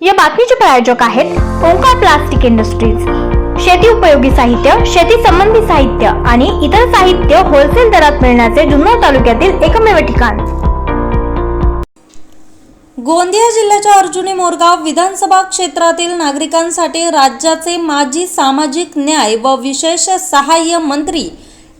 या बातमीचे प्रायोजक आहेत ओंकार प्लास्टिक इंडस्ट्रीज. शेती उपयोगी साहित्य शेती संबंधी साहित्य आणि इतर साहित्य होलसेल दरात मिळण्याचे जुन्नर तालुक्यातील एकमेव ठिकाण. गोंदिया जिल्ह्याच्या अर्जुनी मोरगाव विधानसभा क्षेत्रातील नागरिकांसाठी राज्याचे माजी सामाजिक न्याय व विशेष सहाय्य मंत्री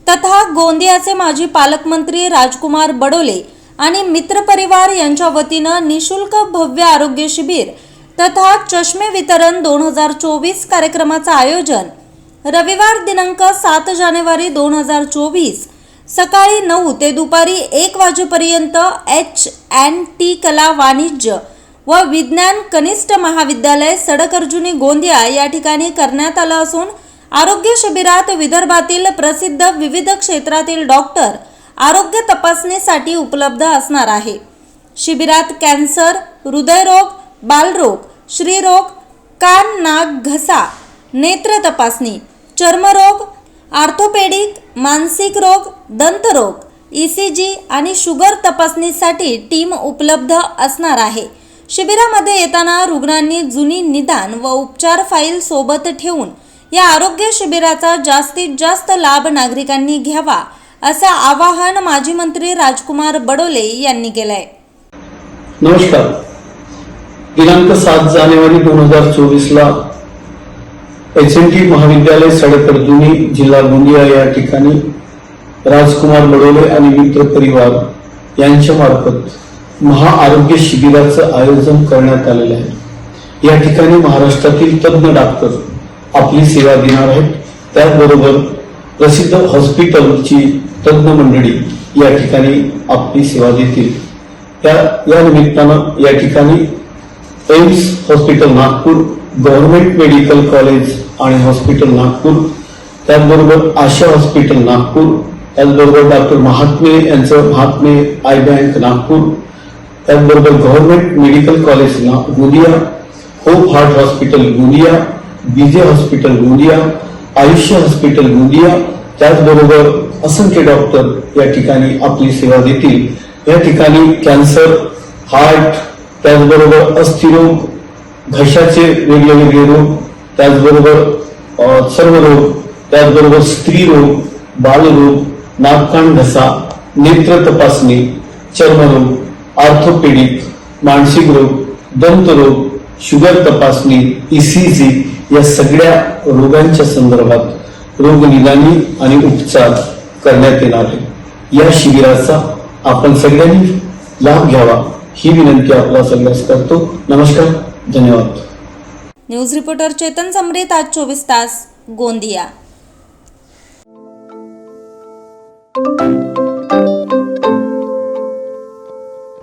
तथा गोंदियाचे माजी पालकमंत्री राजकुमार बडोले आणि मित्रपरिवार यांच्या वतीनं निशुल्क भव्य आरोग्य शिबिर तथा चष्मे वितरण दोन हजार चोवीस कार्यक्रमाचं आयोजन रविवार दिनांक सात जानेवारी दोन हजार चोवीस सकाळी नऊ ते दुपारी एक वाजेपर्यंत एच अँड टी कला वाणिज्य व विज्ञान कनिष्ठ महाविद्यालय सडक अर्जुनी गोंदिया या ठिकाणी करण्यात आलं असून आरोग्य शिबिरात विदर्भातील प्रसिद्ध विविध क्षेत्रातील डॉक्टर आरोग्य तपासणीसाठी उपलब्ध असणार आहे. शिबिरात कॅन्सर हृदयरोग बालरोग श्रीरोग कान नाक घसा नेत्र तपासणी चर्मरोग आर्थोपेडिक मानसिक रोग दंतरोग ई सी जी आणि शुगर तपासणीसाठी टीम उपलब्ध असणार आहे. शिबिरामध्ये येताना रुग्णांनी जुनी निदान व उपचार फाईल सोबत ठेवून या आरोग्य शिबिराचा जास्तीत जास्त लाभ नागरिकांनी घ्यावा असं आवाहन माजी मंत्री राजकुमार बडोले यांनी केलंय. नमस्कार. दिनांक सात जानेवारी दोन हजार चोवीस ला एच एन टी महाविद्यालय सडक जिल्हा गोंदिया या ठिकाणी राजकुमार बडोले आणि मित्र परिवार यांच्या मार्फत महाआरोग्य शिबिराचं आयोजन करण्यात आलेलं आहे. या ठिकाणी महाराष्ट्रातील तज्ज्ञ डॉक्टर आपली सेवा देणार आहेत. त्याचबरोबर प्रसिद्ध हॉस्पिटलची तज्ज्ञ मंडळी या ठिकाणी आपली सेवा देतील. त्या या निमित्तानं या ठिकाणी AIIMS hospital Nagpur, government medical college hospital Nagpur Asha hospital Nagpur doctor Mahatme Mahatme eye bank Nagpur government medical college Gondia hope heart hospital Gondia BJ hospital Gondia Ayushya hospital Gondia असंख्य doctor आपली सेवा ठिकाणी cancer, heart त्याचबरोबर अस्थिरोग घशाचे वेगवेगळे रोग त्याचबरोबर सर्व सर्वरोग त्याचबरोबर स्त्री रोग बालरोग नाककान घसा नेत्र तपासणी चर्मरोग आर्थोपेडिक मानसिक रोग दंतरोग शुगर तपासणी ईसीजी या सगळ्या रोगांच्या संदर्भात रोग निदानी आणि उपचार करण्यात येणार आहे या शिबिराचा आपण सगळ्यांनी लाभ घ्यावा. ही विनंती आपला सगळ्यास करतो. नमस्कार धन्यवाद. न्यूज रिपोर्टर चेतन समरीत आज चोवीस तास गोंदिया.